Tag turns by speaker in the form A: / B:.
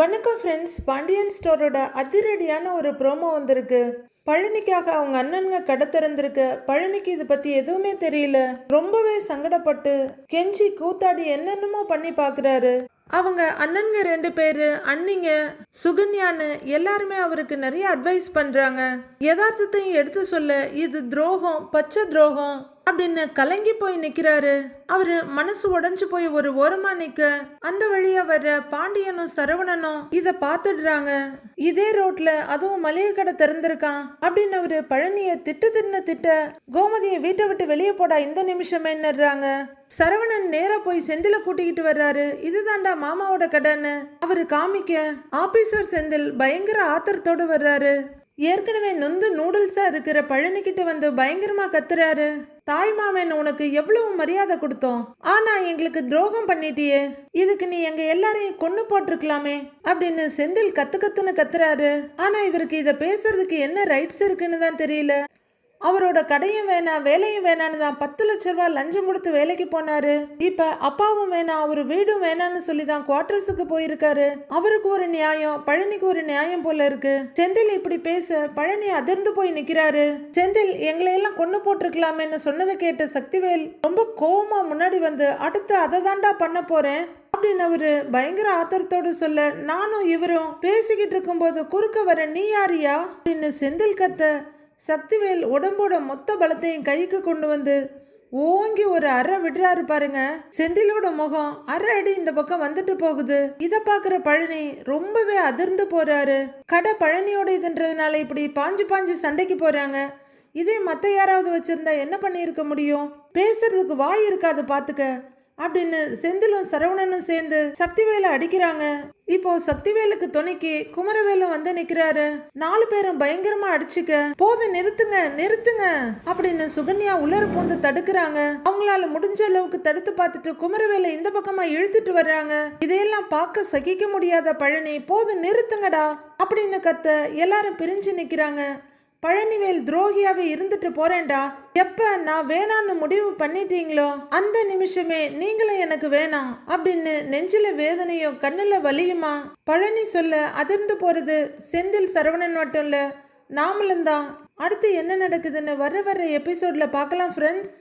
A: வணக்கம் ஃப்ரெண்ட்ஸ் பாண்டியன் ஸ்டோரோட அதிரடியான ஒரு ப்ரோமோ வந்திருக்கு. பழனிக்காக அவங்க அண்ணனுங்க கடை திறந்திருக்கு. பழனிக்கு இது பற்றி எதுவுமே தெரியல. ரொம்பவே சங்கடப்பட்டு கெஞ்சி கூத்தாடி என்னென்னமோ பண்ணி பார்க்குறாரு அவங்க அண்ணனுங்க ரெண்டு பேர் அண்ணிங்க சுகன்யான்னு எல்லாருமே அவருக்கு நிறைய அட்வைஸ் பண்ணுறாங்க யதார்த்தத்தையும் எடுத்து சொல்ல இது துரோகம் பச்சை துரோகம். அப்படின்னு கலங்கி போய் நிக்கிறாரு. அவரு மனசு உடஞ்சு போய் ஒரு ஓரமா நிக்க அந்த வழியா வர்ற பாண்டியனும் சரவணனும் இத பாத்துடுறாங்க. இதே ரோட்ல அதுவும் மளிகை கடை திறந்திருக்கான் அப்படின்னு அவரு பழனிய திட்டு தின்ன திட்ட கோமதியை வீட்டை விட்டு வெளியே போடா இந்த நிமிஷமே நின்னுறாங்க சரவணன் நேரா போய் செந்தில கூட்டிக்கிட்டு வர்றாரு. இதுதான்டா மாமாவோட கடைன்னு. அவரு காமிக்க ஆபீசர் செந்தில் பயங்கர ஆத்திரத்தோடு வர்றாரு. ஏற்கனவே நொந்து நூடுல்ஸாக இருக்கிற பழனிக்கிட்ட வந்து பயங்கரமாக கத்துறாரு. தாய் மாமன் உனக்கு எவ்வளவு மரியாதை கொடுத்தோம். ஆனா எங்களுக்கு துரோகம் பண்ணிட்டியே. இதுக்கு நீ எங்க எல்லாரையும் கொன்னு போட்டிருக்கலாமே அப்படின்னு செந்தில் கத்து கத்துன்னு கத்துறாரு. ஆனா இவருக்கு இத பேசுறதுக்கு என்ன ரைட்ஸ் இருக்குன்னு தான் தெரியல. அவரோட கடையும் வேணாம் வேலையும் வேணான்னு தான் பத்து லட்ச ரூபாய் லஞ்சம் கொடுத்து வேலைக்கு போனாரு. இப்ப அப்பாவும் வேணாம் அவரு வீடும் வேணான்னு சொல்லி தான் குவார்டர்ஸுக்கு போயிருக்காரு. அவருக்கு ஒரு நியாயம் பழனிக்கு ஒரு நியாயம் போல இருக்கு. செந்தில் இப்படி பேச பழனி அதிர்ந்து போய் நிக்கிறாரு. செந்தில் எங்களை எல்லாம் கொண்டு போட்டிருக்கலாமேன்னு சொன்னதை கேட்ட சக்திவேல் ரொம்ப கோவமா முன்னாடி வந்து அடுத்து அதை தாண்டா பண்ண போறேன் அப்படின்னு அவரு பயங்கர ஆத்திரத்தோடு சொல்ல நானும் இவரும் பேசிக்கிட்டு இருக்கும்போது குறுக்க வர நீ யாரியா? அப்படின்னு செந்தில் கத்த சக்திவேல் உடம்போட மொத்த பலத்தையும் கைக்கு கொண்டு வந்து ஓங்கி ஒரு அறை விடுறாரு பாருங்க. செந்திலோட முகம் அரை அடி இந்த பக்கம் வந்துட்டு போகுது. இத பாக்குற பழனி ரொம்பவே அதிர்ந்து போறாரு. கடை பழனியோட இதுன்றதுனால இப்படி பாஞ்சு பாஞ்சு சண்டைக்கு போறாங்க. இதே மத்த யாராவது வச்சிருந்தா என்ன பண்ணியிருக்க முடியும்? பேசுறதுக்கு வாய் இருக்காது பாத்துக்க. அப்படின்னு செந்திலும் சரவணனும் சேர்ந்து சக்திவேலை அடிக்கிறாங்க. இப்போ சக்திவேலுக்கு துணைக்கு குமரவேலும் வந்து நிக்கிறாரு. நாலு பேரும் பயங்கரமா அடிச்சுக்க போதும் நிறுத்துங்க நிறுத்துங்க அப்படின்னு சுகன்யா உலர பூந்து தடுக்கிறாங்க. அவங்களால முடிஞ்ச அளவுக்கு தடுத்து பார்த்துட்டு குமரவேலை இந்த பக்கமா இழுத்துட்டு வர்றாங்க. இதையெல்லாம் பார்க்க சகிக்க முடியாத பழனி போதும் நிறுத்துங்கடா அப்படின்னு கத்த எல்லாரும் பிரிஞ்சு நிக்கிறாங்க. பழனிவேல் துரோகியாவே இருந்துட்டு போறேன்டா. எப்ப நான் வேணான்னு முடிவு பண்ணிட்டீங்களோ அந்த நிமிஷமே நீங்களும் எனக்கு வேணாம் அப்படின்னு நெஞ்சில வேதனையும் கண்ணுல வலியுமா? பழனி சொல்ல அதிர்ந்து போறது செந்தில் சரவணன் மட்டும் இல்ல நாமளும் தான். அடுத்து என்ன நடக்குதுன்னு வர வர எபிசோட்ல பார்க்கலாம் ஃப்ரெண்ட்ஸ்